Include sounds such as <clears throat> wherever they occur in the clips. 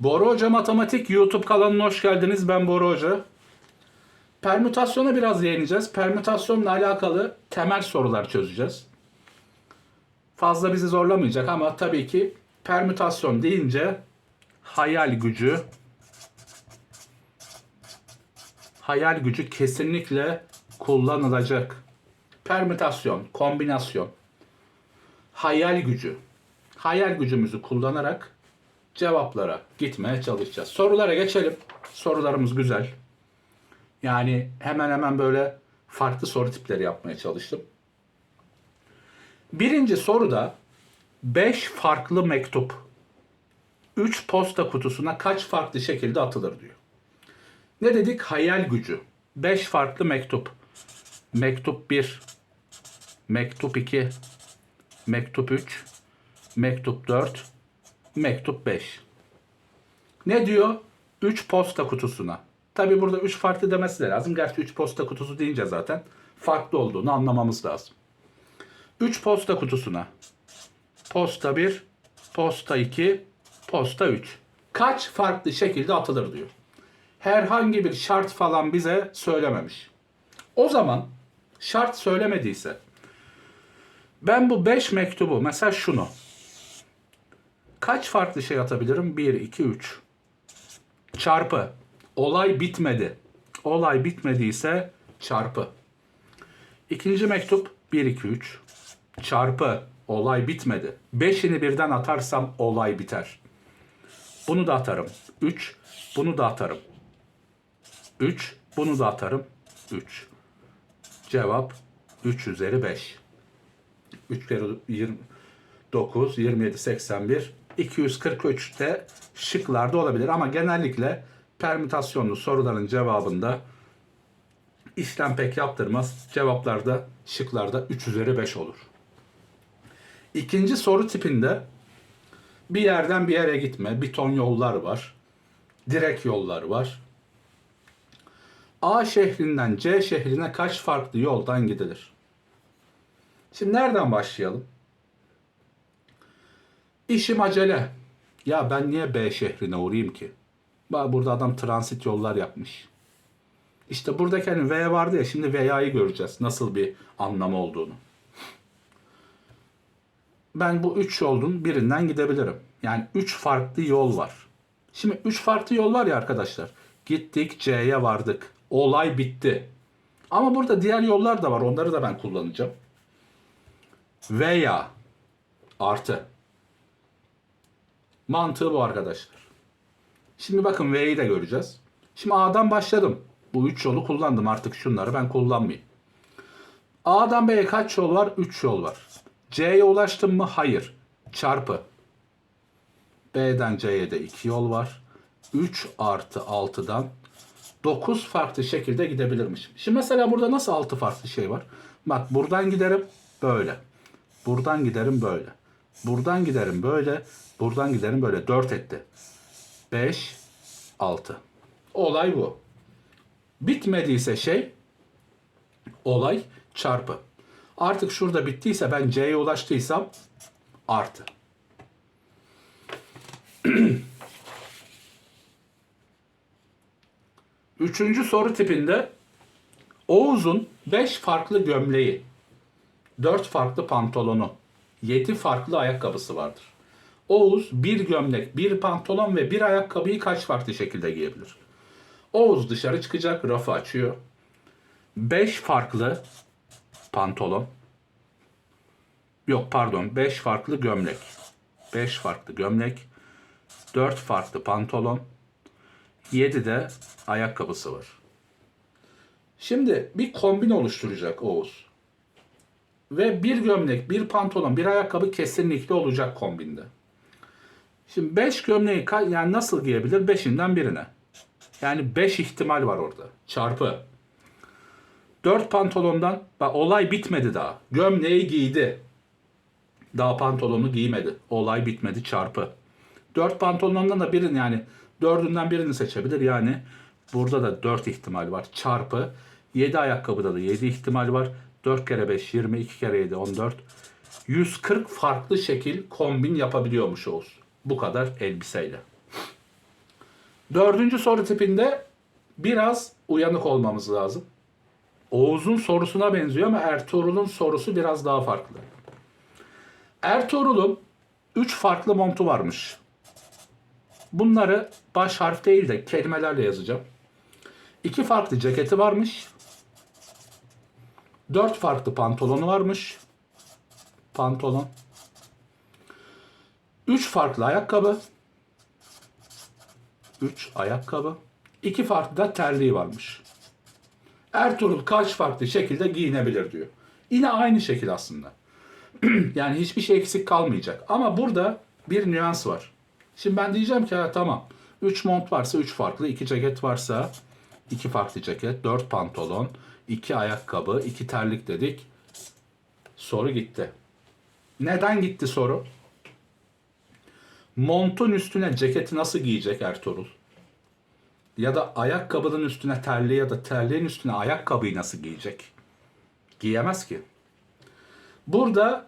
Bora Hoca Matematik YouTube kanalına hoş geldiniz. Ben Bora Hoca. Permütasyona biraz değineceğiz. Permütasyonla alakalı temel sorular çözeceğiz. Fazla bizi zorlamayacak ama tabii ki permütasyon deyince hayal gücü hayal gücü kesinlikle kullanılacak. Permütasyon, kombinasyon, hayal gücü. Hayal gücümüzü kullanarak cevaplara gitmeye çalışacağız. Sorulara geçelim. Sorularımız güzel. Yani hemen hemen böyle farklı soru tipleri yapmaya çalıştım. Birinci soruda 5 farklı mektup 3 posta kutusuna kaç farklı şekilde atılır diyor. Ne dedik? Hayal gücü. 5 farklı mektup. Mektup 1, mektup 2, mektup 3, mektup 4, mektup 5. Ne diyor? 3 posta kutusuna. Tabi burada 3 farklı demesi de lazım. Gerçi 3 posta kutusu deyince zaten farklı olduğunu anlamamız lazım. 3 posta kutusuna. Posta 1, posta 2, posta 3. Kaç farklı şekilde atılır diyor. Herhangi bir şart falan bize söylememiş. O zaman şart söylemediyse ben bu 5 mektubu mesela şunu kaç farklı şey atabilirim? 1, 2, 3. Çarpı. Olay bitmedi. Olay bitmediyse çarpı. İkinci mektup 1, 2, 3. Çarpı. Olay bitmedi. Beşini birden atarsam olay biter. Bunu da atarım. 3. Bunu da atarım. 3. Bunu da atarım. 3. Cevap 3 üzeri 5. 3 kere 29, 27, 81, 243 de şıklarda olabilir. Ama genellikle permütasyonlu soruların cevabında işlem pek yaptırmaz. Cevaplarda şıklarda 3 üzeri 5 olur. İkinci soru tipinde bir yerden bir yere gitme, bir ton yollar var. Direk yollar var. A şehrinden C şehrine kaç farklı yoldan gidilir? Şimdi nereden başlayalım? İşim acele. Ya ben niye B şehrine uğrayayım ki? Bak burada adam transit yollar yapmış. İşte buradaki hani V vardı ya şimdi V'ya'yı göreceğiz. Nasıl bir anlamı olduğunu. Ben bu üç yolun birinden gidebilirim. Yani üç farklı yol var. Şimdi üç farklı yol var ya arkadaşlar. Gittik C'ye vardık. Olay bitti. Ama burada diğer yollar da var. Onları da ben kullanacağım. Veya artı. Mantığı bu arkadaşlar. Şimdi bakın V'yi de göreceğiz. Şimdi A'dan başladım. Bu üç yolu kullandım. Artık şunları ben kullanmayayım. A'dan B'ye kaç yol var? 3 yol var. C'ye ulaştım mı? Hayır. Çarpı. B'den C'ye de 2 yol var. 3 artı 6'dan 9 farklı şekilde gidebilirmişim. Şimdi mesela burada nasıl 6 farklı şey var? Bak buradan giderim böyle. Buradan giderim böyle. Buradan giderim böyle. Buradan giderim böyle. 4 etti. 5, 6. Olay bu. Bitmediyse şey olay çarpı. Artık şurada bittiyse ben C'ye ulaştıysam artı. <clears throat> Üçüncü soru tipinde Oğuz'un 5 farklı gömleği, 4 farklı pantolonu, 7 farklı ayakkabısı vardır. Oğuz bir gömlek, bir pantolon ve bir ayakkabıyı kaç farklı şekilde giyebilir? Oğuz dışarı çıkacak, rafı açıyor. 5 farklı pantolon. Yok pardon 5 farklı gömlek. 5 farklı gömlek. 4 farklı pantolon. 7 de ayakkabısı var. Şimdi bir kombin oluşturacak Oğuz. Ve bir gömlek, bir pantolon, bir ayakkabı kesinlikle olacak kombinde. Şimdi 5 gömleği yani nasıl giyebilir? 5'inden birine. Yani 5 ihtimal var orada. Çarpı. 4 pantolondan bak olay bitmedi daha. Gömleği giydi. Daha pantolonu giymedi. Olay bitmedi çarpı. 4 pantolondan da birini yani dördünden birini seçebilir. Yani burada da 4 ihtimal var. Çarpı 7 ayakkabıda da 7 ihtimal var. 4 kere 5 20, 2 kere 7 14. 140 farklı şekil kombin yapabiliyormuş Oğuz. Bu kadar elbiseyle. Dördüncü soru tipinde biraz uyanık olmamız lazım. Oğuz'un sorusuna benziyor ama Ertuğrul'un sorusu biraz daha farklı. Ertuğrul'un 3 farklı montu varmış. Bunları baş harf değil de kelimelerle yazacağım. İki farklı ceketi varmış. Dört farklı pantolonu varmış. Pantolon. Üç farklı ayakkabı. Üç ayakkabı. İki farklı da terliği varmış. Ertuğrul kaç farklı şekilde giyinebilir diyor. Yine aynı şekil aslında. <clears throat> yani hiçbir şey eksik kalmayacak. Ama burada bir nüans var. Şimdi ben diyeceğim ki ha, tamam. 3 mont varsa 3 farklı, 2 ceket varsa 2 farklı ceket, 4 pantolon, 2 ayakkabı, 2 terlik dedik. Soru gitti. Neden gitti soru? Montun üstüne ceketi nasıl giyecek Ertuğrul? Ya da ayakkabının üstüne terliği ya da terliğin üstüne ayakkabıyı nasıl giyecek? Giyemez ki. Burada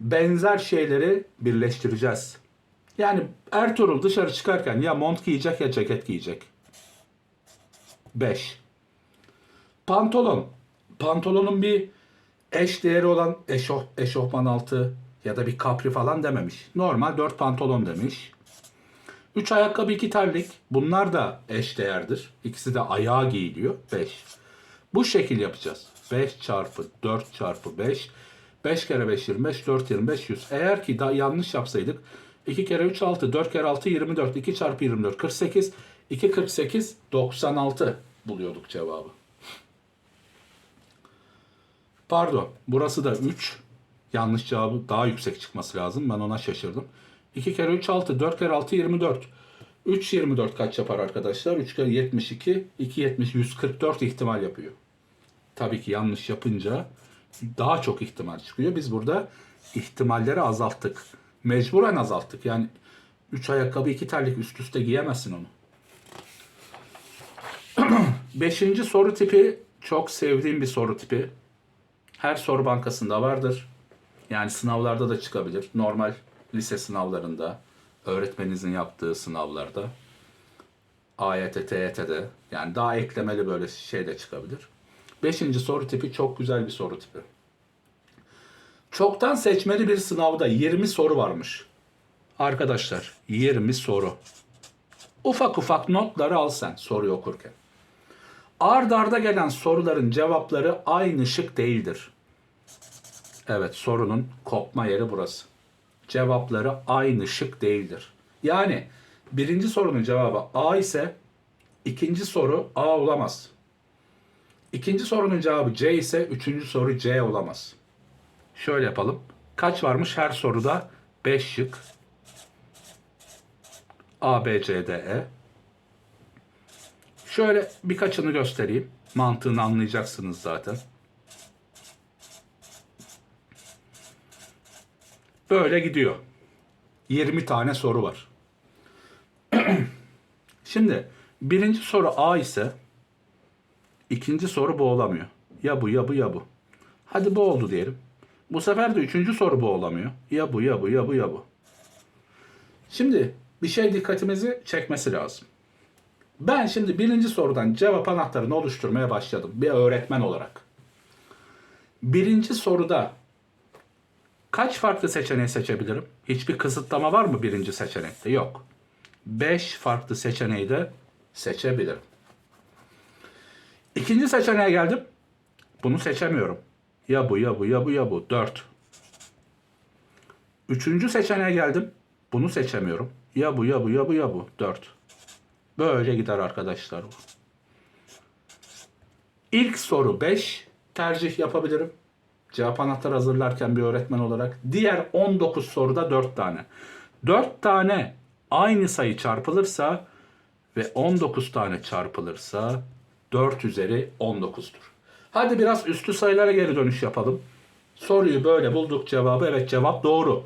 benzer şeyleri birleştireceğiz. Yani Ertuğrul dışarı çıkarken ya mont giyecek ya ceket giyecek. 5. Pantolon. Pantolonun bir eş değeri olan eşof, eşofman altı ya da bir kapri falan dememiş. Normal 4 pantolon demiş. 3 ayakkabı 2 terlik. Bunlar da eş değerdir. İkisi de ayağa giyiliyor. 5. Bu şekil yapacağız. 5 çarpı 4 çarpı 5. 5 kere 5 25, 4 25 100. Eğer ki da yanlış yapsaydık 2 kere 3 6, 4 kere 6 24, 2 çarpı 24 48, 2 48 96 buluyorduk cevabı. Pardon, burası da 3. Yanlış cevabı daha yüksek çıkması lazım. Ben ona şaşırdım. 2 kere 3 6, 4 kere 6 24. 3 24 kaç yapar arkadaşlar? 3 kere 72, 2 70 144 ihtimal yapıyor. Tabii ki yanlış yapınca daha çok ihtimal çıkıyor. Biz burada ihtimalleri azalttık. Mecburen azalttık. Yani 3 ayakkabı 2 terlik üst üste giyemezsin onu. <clears throat> Beşinci soru tipi çok sevdiğim bir soru tipi. Her soru bankasında vardır. Yani sınavlarda da çıkabilir. Normal lise sınavlarında, öğretmeninizin yaptığı sınavlarda, AYT, TYT'de yani daha eklemeli böyle şey de çıkabilir. Beşinci soru tipi çok güzel bir soru tipi. Çoktan seçmeli bir sınavda 20 soru varmış. Arkadaşlar 20 soru. Ufak ufak notları al sen soruyu okurken. Ard arda gelen soruların cevapları aynı şık değildir. Evet sorunun kopma yeri burası. Cevapları aynı şık değildir. Yani birinci sorunun cevabı A ise ikinci soru A olamaz. İkinci sorunun cevabı C ise üçüncü soru C olamaz. Şöyle yapalım. Kaç varmış her soruda? 5 şık. A, B, C, D, E. Şöyle birkaçını göstereyim. Mantığını anlayacaksınız zaten. Böyle gidiyor. 20 tane soru var. <clears throat> Şimdi birinci soru A ise ikinci soru bu olamıyor. Ya bu ya bu ya bu. Hadi bu oldu diyelim. Bu sefer de üçüncü soru bu olamıyor. Ya bu ya bu ya bu ya bu. Şimdi bir şey dikkatimizi çekmesi lazım. Ben şimdi birinci sorudan cevap anahtarını oluşturmaya başladım bir öğretmen olarak. Birinci soruda kaç farklı seçeneği seçebilirim? Hiçbir kısıtlama var mı birinci seçenekte? Yok. 5 farklı seçeneği de seçebilirim. İkinci seçeneğe geldim. Bunu seçemiyorum. Ya bu ya bu ya bu ya bu. 4. Üçüncü seçeneğe geldim. Bunu seçemiyorum. Ya bu ya bu ya bu ya bu. 4. Böyle gider arkadaşlar. İlk soru 5 tercih yapabilirim. Cevap anahtarı hazırlarken bir öğretmen olarak. Diğer 19 soruda 4 tane. 4 tane aynı sayı çarpılırsa ve 19 tane çarpılırsa 4 üzeri 19'dur. Hadi biraz üstü sayılara geri dönüş yapalım. Soruyu böyle bulduk cevabı. Evet cevap doğru.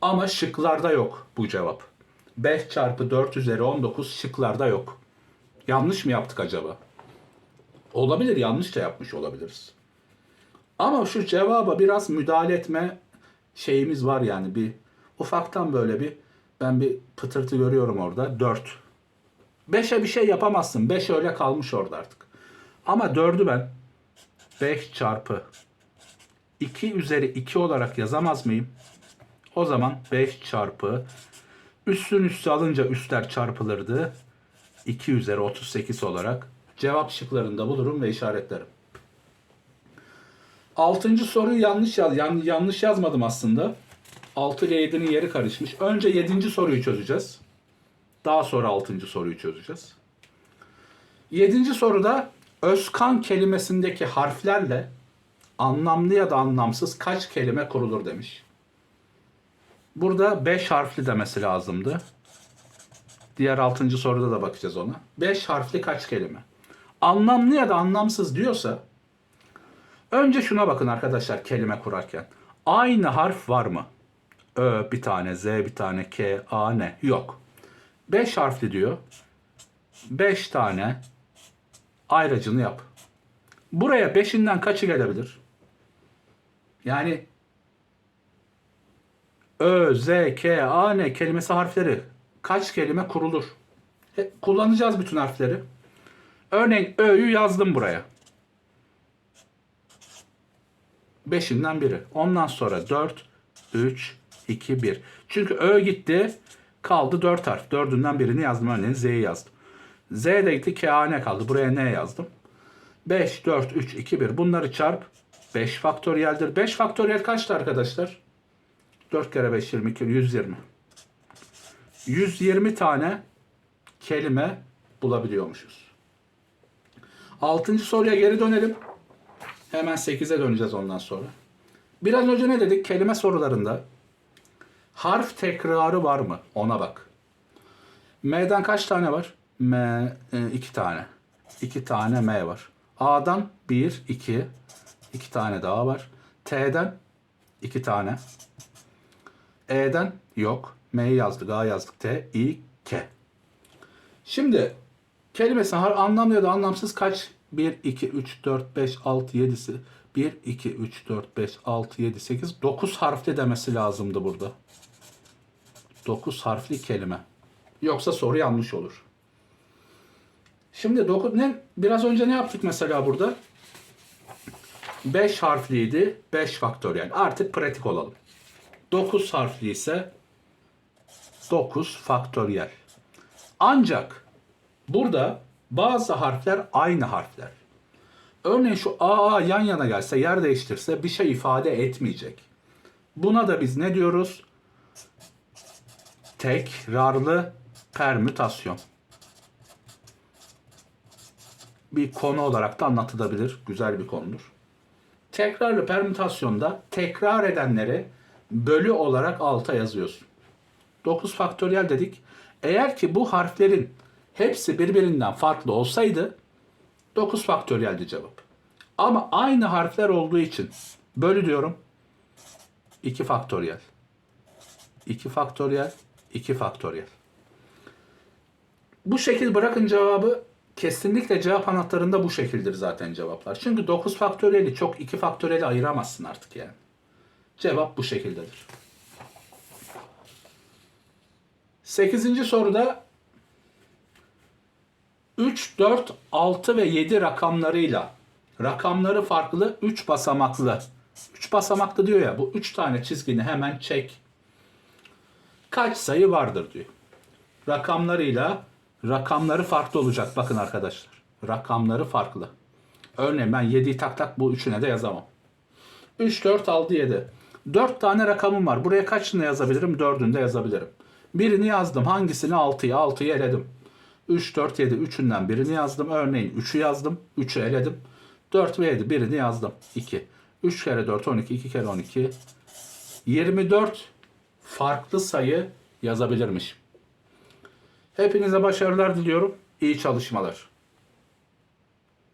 Ama şıklarda yok bu cevap. 5 çarpı 4 üzeri 19 şıklarda yok. Yanlış mı yaptık acaba? Olabilir yanlış da yapmış olabiliriz. Ama şu cevaba biraz müdahale etme şeyimiz var yani bir ufaktan böyle bir ben bir pıtırtı görüyorum orada 4. 5'e bir şey yapamazsın. 5 öyle kalmış orada artık. Ama 4'ü ben 5 çarpı 2 üzeri 2 olarak yazamaz mıyım? O zaman 5 çarpı üstün üstü alınca üstler çarpılırdı. 2 üzeri 38 olarak cevap şıklarında bulurum ve işaretlerim. Altıncı soruyu yanlış yaz, yan- yanlış yazmadım aslında. 6 ile 7'nin yeri karışmış. Önce 7. soruyu çözeceğiz. Daha sonra 6. soruyu çözeceğiz. 7. soruda Özkan kelimesindeki harflerle anlamlı ya da anlamsız kaç kelime kurulur demiş. Burada 5 harfli demesi lazımdı. Diğer 6. soruda da bakacağız ona. 5 harfli kaç kelime? Anlamlı ya da anlamsız diyorsa önce şuna bakın arkadaşlar kelime kurarken. Aynı harf var mı? Ö bir tane, Z bir tane, K, A, N. Yok. 5 harfli diyor. 5 tane ayracını yap. Buraya 5'inden kaçı gelebilir? Yani Ö, Z, K, A, N kelimesi harfleri kaç kelime kurulur? E, kullanacağız bütün harfleri. Örneğin Ö'yü yazdım buraya. Beşinden biri. Ondan sonra 4, 3, 2, 1. Çünkü Ö gitti. Kaldı 4 harf. Dördünden birini yazdım. Örneğin Z'yi yazdım. Z de gitti. K, A, N kaldı. Buraya N yazdım. 5, 4, 3, 2, 1. Bunları çarp. 5 faktöriyeldir. 5 faktöriyel kaçtı arkadaşlar? 4 kere 5, 22, 120. 120 tane kelime bulabiliyormuşuz. Altıncı soruya geri dönelim. Hemen 8'e döneceğiz ondan sonra. Biraz önce ne dedik? Kelime sorularında harf tekrarı var mı? Ona bak. M'den kaç tane var? M, 2 tane. 2 tane M var. A'dan 1, 2. 2 tane daha var. T'den 2 tane. E'den yok. M'yi yazdık, A yazdık. T, I, K. Şimdi kelimesi har anlamlı ya da anlamsız kaç? 1, 2, 3, 4, 5, 6, 7'si. 1, 2, 3, 4, 5, 6, 7, 8, 9 harfli demesi lazımdı burada. 9 harfli kelime. Yoksa soru yanlış olur. Şimdi 9 ne biraz önce ne yaptık mesela burada? 5 harfliydi. 5 faktöriyel. Artık pratik olalım. 9 harfli ise 9 faktöriyel. Ancak burada bazı harfler aynı harfler. Örneğin şu AA yan yana gelse, yer değiştirse bir şey ifade etmeyecek. Buna da biz ne diyoruz? Tekrarlı permütasyon. Bir konu olarak da anlatılabilir. Güzel bir konudur. Tekrarlı permütasyonda tekrar edenleri bölü olarak alta yazıyorsun. 9 faktöriyel dedik. Eğer ki bu harflerin hepsi birbirinden farklı olsaydı 9 faktöriyeldi cevap. Ama aynı harfler olduğu için bölü diyorum 2 faktöriyel. 2 faktöriyel, 2 faktöriyel. Bu şekil bırakın cevabı kesinlikle cevap anahtarında bu şekildir zaten cevaplar. Çünkü 9 faktöriyeli çok 2 faktöriyeli ayıramazsın artık yani. Cevap bu şekildedir. 8. soruda 3, 4, 6 ve 7 rakamlarıyla rakamları farklı 3 basamaklı. 3 basamaklı diyor ya bu 3 tane çizgini hemen çek. Kaç sayı vardır diyor. Rakamlarıyla rakamları farklı olacak bakın arkadaşlar. Rakamları farklı. Örneğin ben 7'yi tak tak bu üçüne de yazamam. 3, 4, 6, 7. 4 tane rakamım var. Buraya kaçını yazabilirim? 4'ünü de yazabilirim. Birini yazdım. Hangisini? 6'yı. 6'yı eledim. 3, 4, 7. Üçünden birini yazdım. Örneğin 3'ü yazdım. 3'ü eledim. 4 ve 7. Birini yazdım. 2. 3 kere 4, 12. 2 kere 12. 24 farklı sayı yazabilirmiş. Hepinize başarılar diliyorum. İyi çalışmalar.